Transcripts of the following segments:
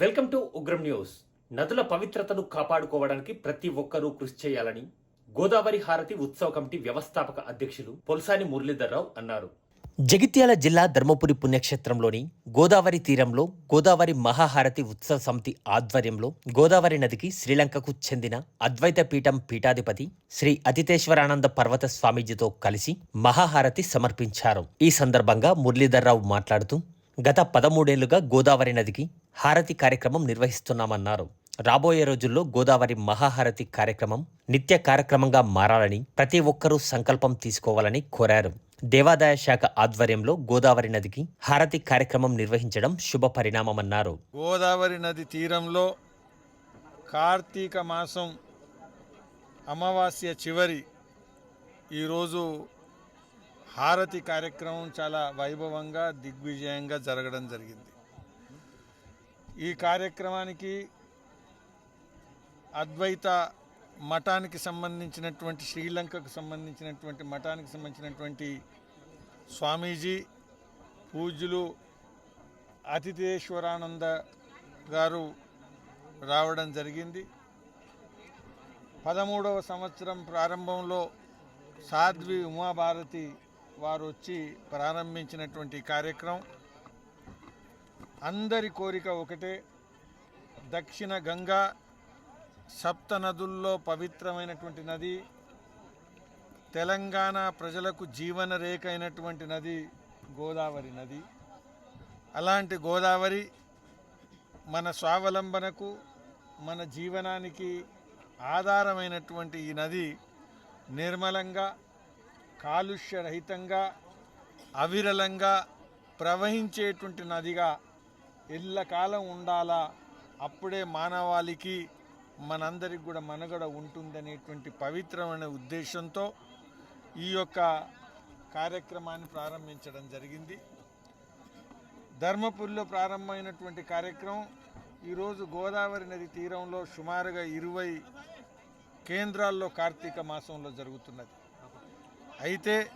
Welcome to Ugramm news. నదుల పవిత్రతను కాపాడుకోవడానికి ప్రతి ఒక్కరూ కృషి చేయాలని గోదావరి హారతి ఉత్సవ కమిటీ వ్యవస్థాపక అధ్యక్షులు పొల్సాని మురళీధర్రావు అన్నారు. జగిత్యాల జిల్లా ధర్మపురి పుణ్యక్షేత్రంలోని గోదావరి తీరంలో గోదావరి మహాహారతి ఉత్సవ సమితి ఆధ్వర్యంలో గోదావరి నదికి శ్రీలంకకు చెందిన అద్వైత పీఠం పీఠాధిపతి శ్రీ అతితేశ్వరానంద పర్వత స్వామీజీతో కలిసి మహాహారతి సమర్పించారు. ఈ సందర్భంగా మురళీధర్రావు మాట్లాడుతూ గత పదమూడేళ్ళుగా గోదావరి నదికి హారతి కార్యక్రమం నిర్వహిస్తున్నామన్నారు. రాబోయే రోజుల్లో గోదావరి మహాహారతి కార్యక్రమం నిత్య కార్యక్రమంగా మారాలని ప్రతి ఒక్కరూ సంకల్పం తీసుకోవాలని కోరారు. దేవాదాయ శాఖ ఆధ్వర్యంలో గోదావరి నదికి హారతి కార్యక్రమం నిర్వహించడం శుభ పరిణామమన్నారు. గోదావరి నది తీరంలో కార్తీక మాసం అమావాస్య చివరి ఈరోజు హారతి కార్యక్రమం చాలా వైభవంగా దిగ్విజయంగా జరగడం జరిగింది. ఈ కార్యక్రమానికి అద్వైత మఠానికి సంబంధించినటువంటి శ్రీలంకకు సంబంధించినటువంటి మఠానికి సంబంధించినటువంటి స్వామీజీ పూజ్యులు అతిథేశ్వరానంద గారు రావడం జరిగింది. పదమూడవ సంవత్సరం ప్రారంభంలో సాధ్వి ఉమాభారతి వారు వచ్చి ప్రారంభించినటువంటి కార్యక్రమం. అందరి కోరిక ఒకటే. దక్షిణ గంగా సప్త నదుల్లో పవిత్రమైనటువంటి నది తెలంగాణ ప్రజలకు జీవన రేఖ అయినటువంటి నది గోదావరి నది. అలాంటి గోదావరి మన స్వావలంబనకు మన జీవనానికి ఆధారమైనటువంటి ఈ నది నిర్మలంగా కాలుష్యరహితంగా అవిరలంగా ప్రవహించేటువంటి నదిగా ఎల్లకాలం ఉండాలా? అప్పుడే మానవాళికి మనందరికి కూడా మనుగడ ఉంటుందనేటువంటి పవిత్రమైన ఉద్దేశంతో ఈ యొక్క కార్యక్రమాన్ని ప్రారంభించడం జరిగింది. ధర్మపురిలో ప్రారంభమైనటువంటి కార్యక్రమం ఈరోజు గోదావరి నది తీరంలో సుమారుగా ఇరవై కేంద్రాల్లో కార్తీక మాసంలో జరుగుతున్నది. అయితే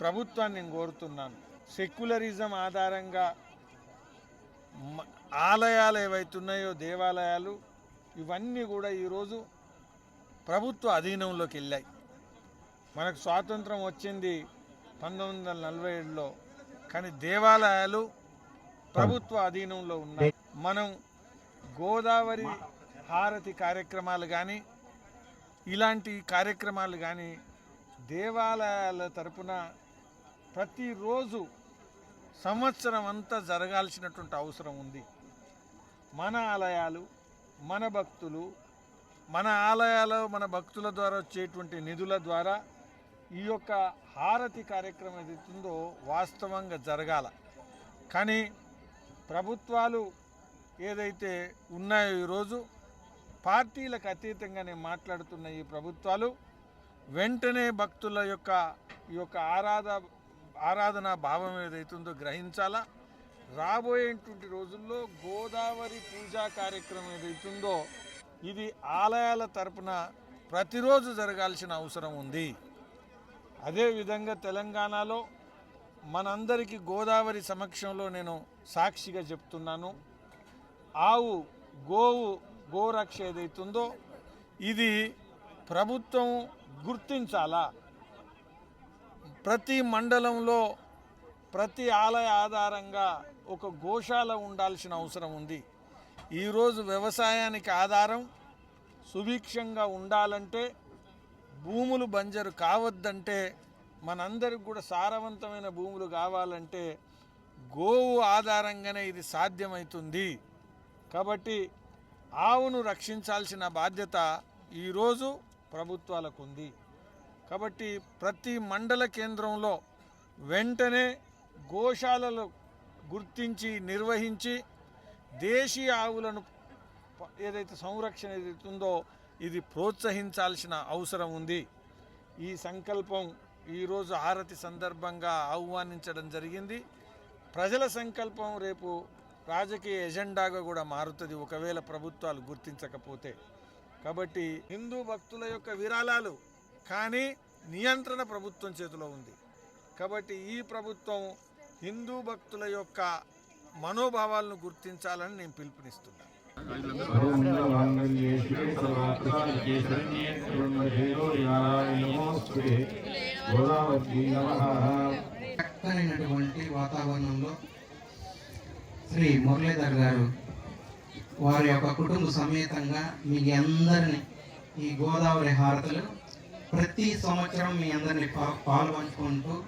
ప్రభుత్వాన్ని నేను కోరుతున్నాను. సెక్యులరిజం ఆధారంగా ఆలయాలు ఏవైతున్నాయో దేవాలయాలు ఇవన్నీ కూడా ఈరోజు ప్రభుత్వ అధీనంలోకి వెళ్ళాయి. మనకు స్వాతంత్రం వచ్చింది పంతొమ్మిది వందల నలభై ఏడులో కానీ దేవాలయాలు ప్రభుత్వ అధీనంలో ఉన్నాయి. మనం గోదావరి హారతి కార్యక్రమాలు కానీ ఇలాంటి కార్యక్రమాలు కానీ దేవాలయాల తరపున ప్రతిరోజు సంవత్సరం అంతా జరగాల్సినటువంటి అవసరం ఉంది. మన ఆలయాలు మన భక్తులు మన ఆలయాలు మన భక్తుల ద్వారా వచ్చేటువంటి నిధుల ద్వారా ఈ యొక్క హారతి కార్యక్రమం ఏదైతుందో వాస్తవంగా జరగాల. కానీ ప్రభుత్వాలు ఏదైతే ఉన్నాయో ఈరోజు పార్టీలకు అతీతంగా నేను మాట్లాడుతున్న ఈ ప్రభుత్వాలు వెంటనే భక్తుల యొక్క ఈ యొక్క ఆరాధ ఆరాధన భావం ఏదైతుందో గ్రహించాలా? రాబోయేటువంటి రోజుల్లో గోదావరి పూజా కార్యక్రమం ఏదైతుందో ఇది ఆలయాల తరపున ప్రతిరోజు జరగాల్సిన అవసరం ఉంది. అదేవిధంగా తెలంగాణలో మనందరికీ గోదావరి సమక్షంలో నేను సాక్షిగా చెప్తున్నాను. ఆవు గోవు గోరక్ష ఏదైతుందో ఇది ప్రభుత్వం గుర్తించాలా? ప్రతి మండలంలో ప్రతి ఆలయ ఆధారంగా ఒక గోశాల ఉండాల్సిన అవసరం ఉంది. ఈరోజు వ్యవసాయానికి ఆధారం సుభిక్షంగా ఉండాలంటే భూములు బంజరు కావద్దంటే మనందరికి కూడా సారవంతమైన భూములు కావాలంటే గోవు ఆధారంగానే ఇది సాధ్యమవుతుంది కాబట్టి ఆవును రక్షించాల్సిన బాధ్యత ఈరోజు ప్రభుత్వాలకు ఉంది. కాబట్టి ప్రతి మండల కేంద్రంలో వెంటనే గోశాలలు గుర్తించి నిర్వహించి దేశీయ ఆవులను ఏదైతే సంరక్షణ ఏదైతే ఉందో ఇది ప్రోత్సహించాల్సిన అవసరం ఉంది. ఈ సంకల్పం ఈరోజు హారతి సందర్భంగా ఆహ్వానించడం జరిగింది. ప్రజల సంకల్పం రేపు రాజకీయ ఎజెండాగా కూడా మారుతుంది. ఒకవేళ ప్రభుత్వాలు గుర్తించకపోతే. కాబట్టి హిందూ భక్తుల యొక్క విరాళాలు కానీ నియంత్రణ ప్రభుత్వం చేతిలో ఉంది. కాబట్టి ఈ ప్రభుత్వం హిందూ భక్తుల యొక్క మనోభావాలను గుర్తించాలని నేను పిలుపునిస్తున్నాను వాతావరణంలో శ్రీ మురళీధర్ గారు వారి యొక్క కుటుంబ సమేతంగా మీ అందరినీ ఈ గోదావరి హారతలు ప్రతి సంవత్సరం మీ అందరిని పా- పాల్పంచుకుంటూ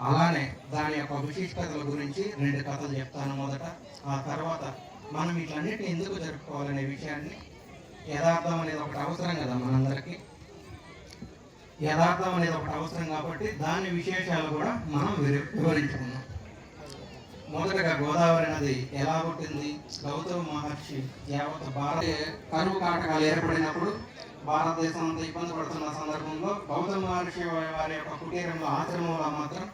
అలానే దాని యొక్క విశిష్టతల గురించి రెండు కథలు చెప్తాను మొదట. ఆ తర్వాత మనం వీటన్నిటిని ఎందుకు జరుపుకోవాలనే విషయాన్ని యథార్థం అనేది ఒకటి అవసరం కదా మనందరికీ. యథార్థం అనేది ఒకటి అవసరం కాబట్టి దాని విశేషాలు కూడా మనం వివ- వివరించుకుందాం. మొదటగా గోదావరి నది ఎలా పుట్టింది? గౌతమ మహర్షి యావత్ భారత కరువు కాటకాలు ఏర్పడినప్పుడు భారతదేశం అంతా ఇబ్బంది పడుతున్న సందర్భంలో బౌద్ధ మహర్షి వారి యొక్క కుటీరంలో ఆశ్రమంలో మాత్రం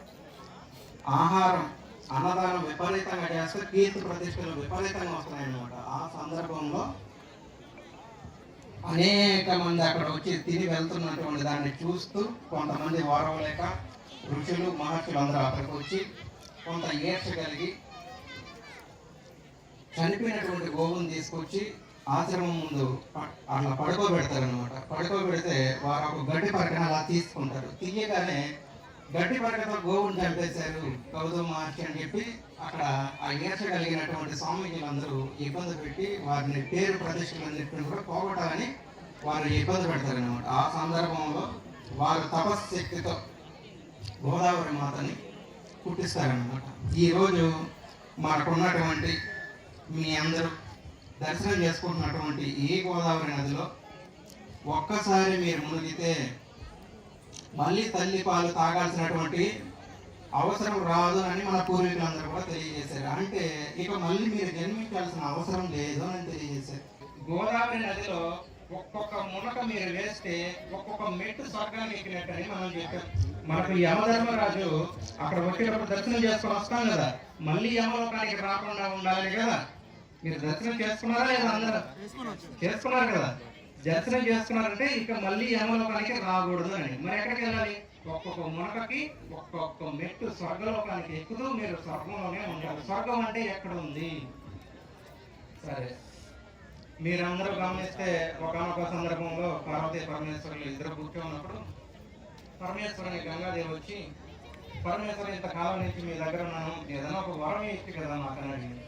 ఆహారం అన్నదానం విపరీతంగా చేస్తే కీర్తి ప్రతిష్టలు విపరీతంగా వస్తున్నాయన్నమాట. ఆ సందర్భంలో అనేక మంది అక్కడ వచ్చి తిరిగి వెళ్తున్నటువంటి దాన్ని చూస్తూ కొంతమంది వారవలేక ఋషులు మహర్షులు అందరూ అక్కడికి వచ్చి కొంత ఈర్ష కలిగి చనిపోయినటువంటి గోవుని తీసుకొచ్చి ఆశ్రమం ముందు అట్లా పడుకోబెడతారు అనమాట పడుకోబెడితే వారు ఒక గడ్డి పరకన అలా తీసుకుంటారు. తీయగానే గడ్డి పరకతో గోవుని చంపేశారు. గౌతమ మహర్షి అని చెప్పి అక్కడ ఆ ఈర్ష కలిగినటువంటి స్వామీజీలందరూ ఇబ్బంది పెట్టి వారిని పేరు ప్రతిష్టలన్నింటిని కూడా పోగొట్టాలని వారు ఇబ్బంది పెడతారు అనమాట ఆ సందర్భంలో వారు తపశ్శక్తితో గోదావరి మాతని పుట్టిస్తారనమాట ఈరోజు మనకున్నటువంటి మీ అందరూ దర్శనం చేసుకుంటున్నటువంటి ఈ గోదావరి నదిలో ఒక్కసారి మీరు మునిగితే మళ్ళీ తల్లి పాలు తాగాల్సినటువంటి అవసరం రాదు అని మన పూర్వీకులందరూ కూడా తెలియజేశారు. అంటే ఇక మళ్ళీ మీరు జన్మించాల్సిన అవసరం లేదు అని తెలియజేశారు. గోదావరి నదిలో ఒక్కొక్క మునక మీరు వేస్తే ఒక్కొక్క మెట్టు స్వర్గాన్ని ఎక్కినట్టని మనం చెప్పాం. మనకు యమధర్మరాజు అక్కడ వచ్చేటప్పుడు దర్శనం చేసుకొని వస్తాం కదా. మళ్ళీ యమలోకానికి రాకుండా ఉండాలి కదా. మీరు దర్శనం చేసుకున్నారా లేదా అందరూ? చేసుకున్నారు కదా. దర్శనం చేసుకున్నారంటే ఇక మళ్ళీ యమలోకానికి రాకూడదు అని. మరి ఎక్కడికి వెళ్ళాలి? ఒక్కొక్క మునకకి ఒక్కొక్క మెట్టు స్వర్గలోకానికి ఎక్కుతూ మీరు స్వర్గంలోనే ఉంటారు స్వర్గం అంటే ఎక్కడ ఉంది? సరే. మీరందరూ గమనిస్తే ఒకనొక సందర్భంలో పార్వతీ పరమేశ్వరులు ఇద్దరు కూర్చోన్నప్పుడు పరమేశ్వరుని గంగాదేవి వచ్చి పరమేశ్వరు ఇంతకాలం నుంచి మీ దగ్గర ఉన్నాను. ఏదైనా ఒక వరం ఇచ్చి కదా మాకు అని అడిగింది.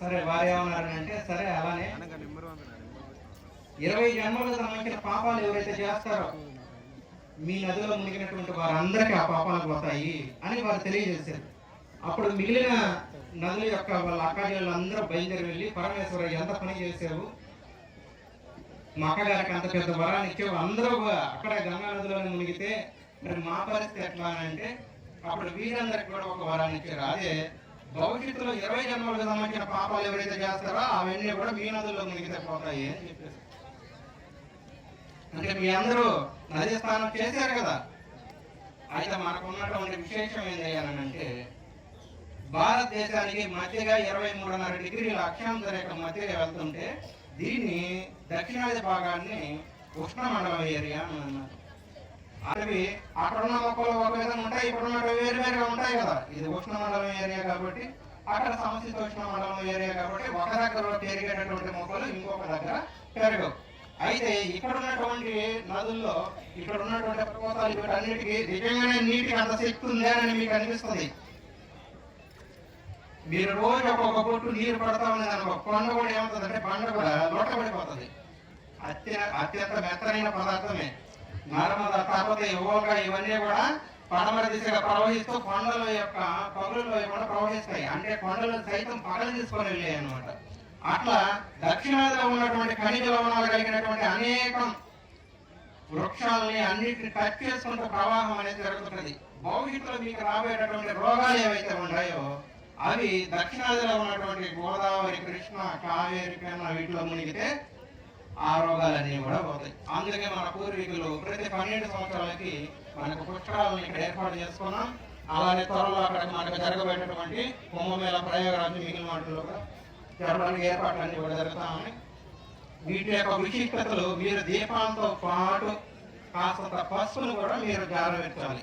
సరే వారు ఏమన్నారని అంటే సరే అలానే ఇరవై జన్మలకు సంబంధించిన పాపాలు ఎవరైతే చేస్తారో మీ నదిలో మునిగినటువంటి వారందరికీ ఆ పాపాలు పోతాయి అని వారు తెలియజేశారు. అప్పుడు మిగిలిన నదుల యొక్క వాళ్ళ అక్కాజీలు అందరూ బయలుదేరి వెళ్ళి పరమేశ్వర ఎంత పని చేసావు మా అక్కగారికి అంత పెద్ద వరాన్ని ఇచ్చావు. అందరూ అక్కడ గంగా నదిలోనే మునిగితే మరి మా పరిస్థితి ఎట్లా అని అంటే అప్పుడు వీరందరికి కూడా ఒక వరాన్ని ఇచ్చారు. అదే భవిష్యత్తులో ఇరవై జన్మలకు సంబంధించిన పాపాలు ఎవరైతే చేస్తారో అవన్నీ కూడా మీ నదుల్లో మునిగితే పోతాయి అని చెప్పేసి. అంటే మీ అందరూ నది స్నానం చేశారు కదా? అయితే మనకున్నటువంటి విశేషం ఏంటి అని అంటే భారతదేశానికి మధ్యగా ఇరవై మూడున్నర డిగ్రీల అక్షాంశ రేఖ మధ్యగా వెళ్తుంటే దీన్ని దక్షిణాది భాగాన్ని ఉష్ణమండలం ఏరియా అని అన్నారు. అవి అక్కడ ఉన్న మొక్కలు ఒక విధంగా ఉంటాయి ఇక్కడ వేరు వేరుగా ఉంటాయి కదా. ఇది ఉష్ణ మండలం ఏరియా కాబట్టి అక్కడ సమశీతోష్ణ మండలం ఏరియా కాబట్టి ఒక దగ్గర పెరిగేటటువంటి మొక్కలు ఇంకొక దగ్గర పెరగవు. అయితే ఇక్కడ ఉన్నటువంటి నదుల్లో ఇక్కడ ఉన్నటువంటి పర్వతాలు వీటన్నిటికీ నిజంగానే నీటికి అంత శక్తి ఉందా అని మీకు అనిపిస్తుంది. మీరు రోజు ఒక్కొక్క పొట్టు నీరు పడతా ఉన్నది అనుకో కొండ కూడా ఏమవుతుంది అంటే బండ కూడా లోట పడిపోతుంది. అత్య అత్యంత మెత్తనైన పదార్థమే. నర్మద తాపత యువక ఇవన్నీ కూడా పడమర దిశగా ప్రవహిస్తూ కొండల యొక్క పగులలో కూడా ప్రవహిస్తాయి. అంటే కొండలు సైతం పగలు తీసుకొని వెళ్ళాయి అనమాట అట్లా దక్షిణాదిలో ఉన్నటువంటి ఖనిజ లవణాలు కలిగినటువంటి అనేకం వృక్షాలని అన్నిటిని టచ్ చేసుకుంటూ ప్రవాహం అనేది జరుగుతున్నది. భవిష్యత్తులో మీకు రాబోయేటటువంటి రోగాలు ఏవైతే ఉన్నాయో అవి దక్షిణాదిలో ఉన్నటువంటి గోదావరి కృష్ణ కావేరి కన్నా వీటిలో మునిగితే ఆ రోగాలన్నీ కూడా పోతాయి. అందుకే మన పూర్వీకులు ప్రతి పన్నెండు సంవత్సరాలకి మనకు పుష్కరాలను ఇక్కడ ఏర్పాటు చేసుకున్నాం. అలానే త్వరలో అక్కడ మనకు జరగబోయేటటువంటి కుంభమేళ ప్రయోగరాజు మిగిలిన వాటిలో కూడా జరగడానికి ఏర్పాట్లన్నీ కూడా జరుగుతామని వీటి యొక్క విశిష్టతలు మీరు దీపాలతో పాటు కాస్త పసుపును కూడా మీరు జారబెట్టాలి